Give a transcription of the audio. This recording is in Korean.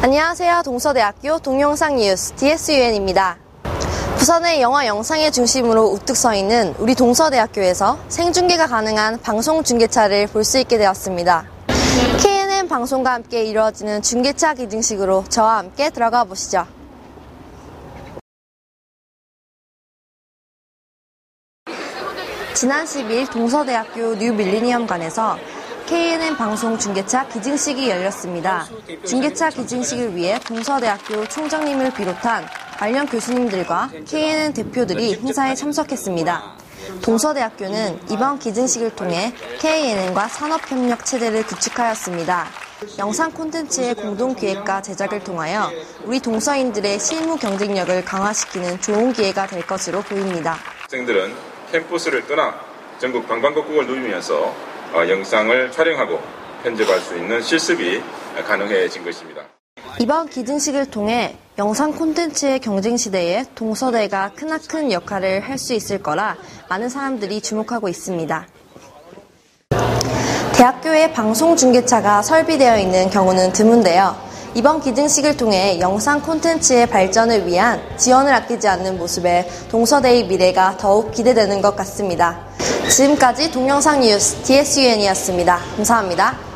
안녕하세요. 동서대학교 동영상 뉴스 DSUN입니다. 부산의 영화 영상의 중심으로 우뚝 서 있는 우리 동서대학교에서 생중계가 가능한 방송 중계차를 볼 수 있게 되었습니다. KNN 방송과 함께 이루어지는 중계차 기증식으로 저와 함께 들어가 보시죠. 지난 10일 동서대학교 뉴 밀리니엄관에서 KNN 방송 중계차 기증식이 열렸습니다. 중계차 기증식을 위해 동서대학교 총장님을 비롯한 관련 교수님들과 KNN 대표들이 행사에 참석했습니다. 동서대학교는 이번 기증식을 통해 KNN과 산업협력 체제를 구축하였습니다. 영상 콘텐츠의 공동 기획과 제작을 통하여 우리 동서인들의 실무 경쟁력을 강화시키는 좋은 기회가 될 것으로 보입니다. 학생들은 캠퍼스를 떠나 전국 누비면서 어, 영상을 촬영하고 편집할 수 있는 실습이 가능해진 것입니다. 이번 기증식을 통해 영상 콘텐츠의 경쟁 시대에 동서대가 크나큰 역할을 할 수 있을 거라 많은 사람들이 주목하고 있습니다. 대학교에 방송 중계차가 설비되어 있는 경우는 드문데요. 이번 기증식을 통해 영상 콘텐츠의 발전을 위한 지원을 아끼지 않는 모습에 동서대의 미래가 더욱 기대되는 것 같습니다. 지금까지 동영상 뉴스 DSUN이었습니다. 감사합니다.